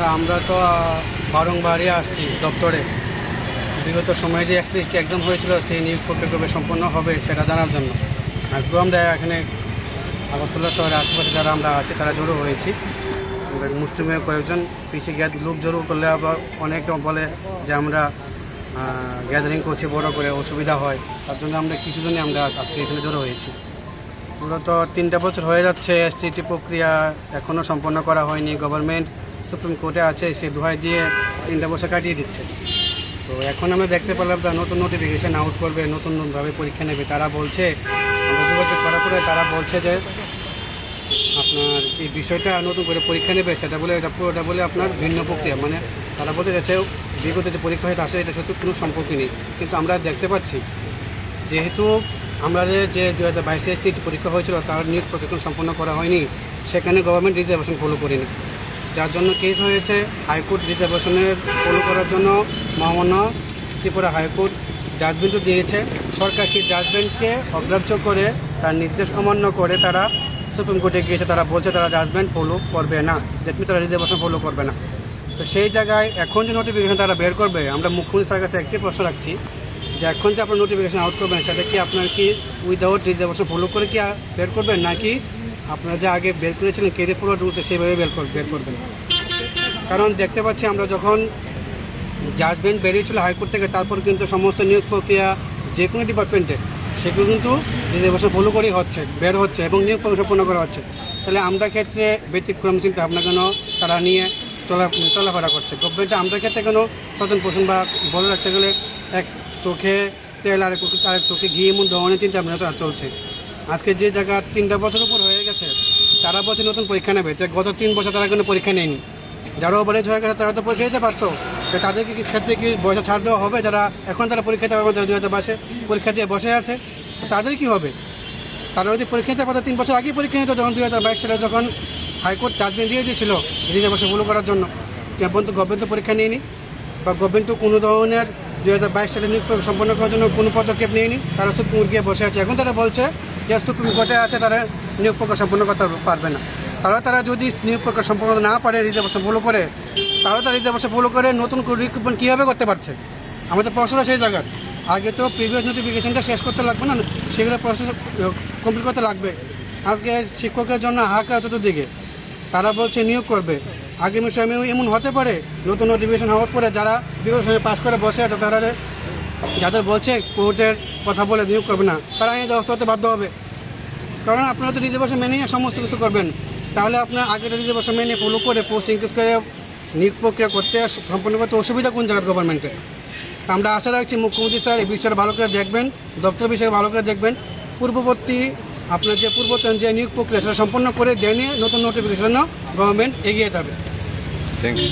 আচ্ছা আমরা তো বারংবারই আসছি দপ্তরে। বিগত সময়ে যে একত্রিশটি একদম হয়েছিল, সেই নিয়োগ প্রক্রিয়া সম্পন্ন হবে সেটা জানার জন্য। আজকেও আমরা এখানে আগরতলা শহরের আশেপাশে যারা আমরা আছি, তারা জড়ো হয়েছি। আমরা মুসলিমে কয়েকজন পিছিয়ে গিয়ে লোক জড়ো করলে আবার অনেকে বলে যে আমরা গ্যাদারিং করছি, বড় করে অসুবিধা হয়। তার জন্য আমরা কিছুজনই আমরা আজকে এখানে জড়ো হয়েছি। মূলত তিনটা বছর হয়ে যাচ্ছে, এসটিটি প্রক্রিয়া এখনও সম্পন্ন করা হয়নি। গভর্নমেন্ট সুপ্রিম কোর্টে আছে, সে দোহাই দিয়ে তিনটা বছর কাটিয়ে দিচ্ছে। তো এখন আমরা দেখতে পেলাম তারা নতুন নোটিফিকেশান আউট করবে, নতুন নতুনভাবে পরীক্ষা নেবে। তারা বলছে বছর করার পরে তারা বলছে যে আপনার যে বিষয়টা নতুন করে পরীক্ষা নেবে, সেটা বলে এটা পুরোটা বলে আপনার ভিন্ন প্রক্রিয়া। মানে তারা বলতে যাচ্ছে বিগত যে পরীক্ষা হয়তো আসলে এটা সত্যি কোনো সম্পর্কই নেই। কিন্তু আমরা দেখতে পাচ্ছি, যেহেতু আমরা যে যে দু হাজার বাইশে সিট পরীক্ষা হয়েছিল, তার নিয়োগ প্রশিক্ষণ সম্পন্ন করা হয়নি, সেখানে গভর্নমেন্ট রিজার্ভেশন ফলো করেনি। যার জন্য কেস হয়েছে হাইকোর্ট রিজার্ভেশনের ফলো করার জন্য মহামান্য ত্রিপুরা হাইকোর্ট জাজমেন্টও দিয়েছে। সরকার সেই জাজমেন্টকে অগ্রাহ্য করে, তার নির্দেশ অমান্য করে তারা সুপ্রিম কোর্টে গিয়েছে, তারা বলছে তারা জাজমেন্ট ফলো করবে না। দ্যাট তারা রিজার্ভেশন ফলো করবে না। তো সেই জায়গায় এখন যে নোটিফিকেশন তারা বের করবে, আমরা মুখ্যমন্ত্রী স্যারের কাছে একটি প্রশ্ন রাখছি যে এখন যে আপনার নোটিফিকেশন আউট করবেন, সেটা কি আপনার কি উইদাউট রিজার্ভেশন ফলো করে কি বের করবেন? নাকি আপনারা যে আগে বের করেছিলেন কেরিয়ার ফরওয়ার্ড রুলসে কর- বের করবেন? কারণ দেখতে পাচ্ছি আমরা যখন জাজমেন্ট বেরিয়েছিল হাইকোর্ট থেকে, তারপর কিন্তু সমস্ত নিয়োগ প্রক্রিয়া যে কোনো ডিপার্টমেন্টে সেগুলো কিন্তু রিজার্ভেশন ফলো করেই হচ্ছে, বের হচ্ছে এবং নিয়োগ সম্পন্ন করা হচ্ছে। তাহলে আমরা ক্ষেত্রে ব্যতিক্রম চিন্তা ভাবনা কেন তারা নিয়ে চলা চলাফেরা করছে? গভর্নমেন্টে আমরা ক্ষেত্রে কেন স্বজন পোষণ বা বলে রাখতে গেলে এক চোখে তেল আর আরেক চোখে ঘি, এমন ধরনের চিন্তা ভাবনা তারা চলছে। আজকে যে জায়গা তিনটা বছর উপর হয়ে গেছে, তারা বলছে নতুন পরীক্ষা নেবে গত তিন বছর তারা কোনো পরীক্ষা নেয়নি। যারা ওভারেজ হয়ে গেছে, তারা তো পরীক্ষা দিতে পারতো। তো তাদেরকে কি ক্ষেত্রে কি বয়সে ছাড় দেওয়া হবে? যারা এখন তারা পরীক্ষা দিতে পারবে দু হাজার বাইশে পরীক্ষা দিয়ে বসে আছে তাদের কি হবে? তারা যদি পরীক্ষা দিতে পারতো, তিন বছর আগেই পরীক্ষা নিত যখন দু হাজার বাইশ সালে, যখন হাইকোর্ট জাজমেন্ট দিয়ে দিয়েছিল রিজার্ভেশন ফলো করার জন্য। এখন তো গভর্নমেন্ট তো পরীক্ষা নিয়নি, বা গভর্নমেন্ট তো কোনো ধরনের দু হাজার বাইশ সালে নিয়োগ সম্পন্ন করার জন্য কোনো পদক্ষেপ নেয়নি। তারা সুপ্রিম কোর্ট গিয়ে বসে আছে। এখন তারা বলছে যে সুপ্রিম কোর্টে আছে, তারা নিয়োগ সম্পন্ন করতে পারবে না। তারা তারা যদি নিয়োগ প্রক্রিয়া সম্পন্ন না পারে, রিজার্ভেশন ফলো করে, তাহলে তারা রিজার্ভেশন ফলো করে নতুন রিক্রুটমেন্ট কীভাবে করতে পারছে? আমাদের প্রশ্নটা সেই জায়গার। আগে তো প্রিভিয়াস নোটিফিকেশনটা শেষ করতে লাগবে না, সেগুলো প্রসেস কমপ্লিট করতে লাগবে। আজকে শিক্ষকের জন্য হাহাকার চতুর্দিকে। তারা বলছে নিয়োগ করবে। আগামী সময়ে এমন হতে পারে, নতুন নোটিফিকেশন হওয়ার পরে যারা বিগত সময় পাশ করে বসে আছে, তারা যাদের বলছে কোর্টের কথা বলে নিয়োগ করবে না, তারা আইনি ব্যবস্থা হতে বাধ্য হবে। কারণ আপনারা তো রিজার্ভেশন মেনেই সমস্ত কিছু করবেন। তাহলে আপনার আগের রিজার্ভেশন মেনে ফলো করে পোস্ট ইনক্রিজ করে নিয়োগ প্রক্রিয়া করতে সম্পন্ন করতে অসুবিধা কোন জায়গার গভর্নমেন্টের আমরা আশা রাখছি মুখ্যমন্ত্রী স্যার এই বিষয়টা ভালো করে দেখবেন দপ্তর বিষয়ে ভালো করে দেখবেন। পূর্ববর্তী আপনার যে পূর্বতন যে নিয়োগ প্রক্রিয়া সেটা সম্পন্ন করে জেনে নতুন নোটিফিকেশন গভর্নমেন্ট এগিয়ে যাবে। Thank you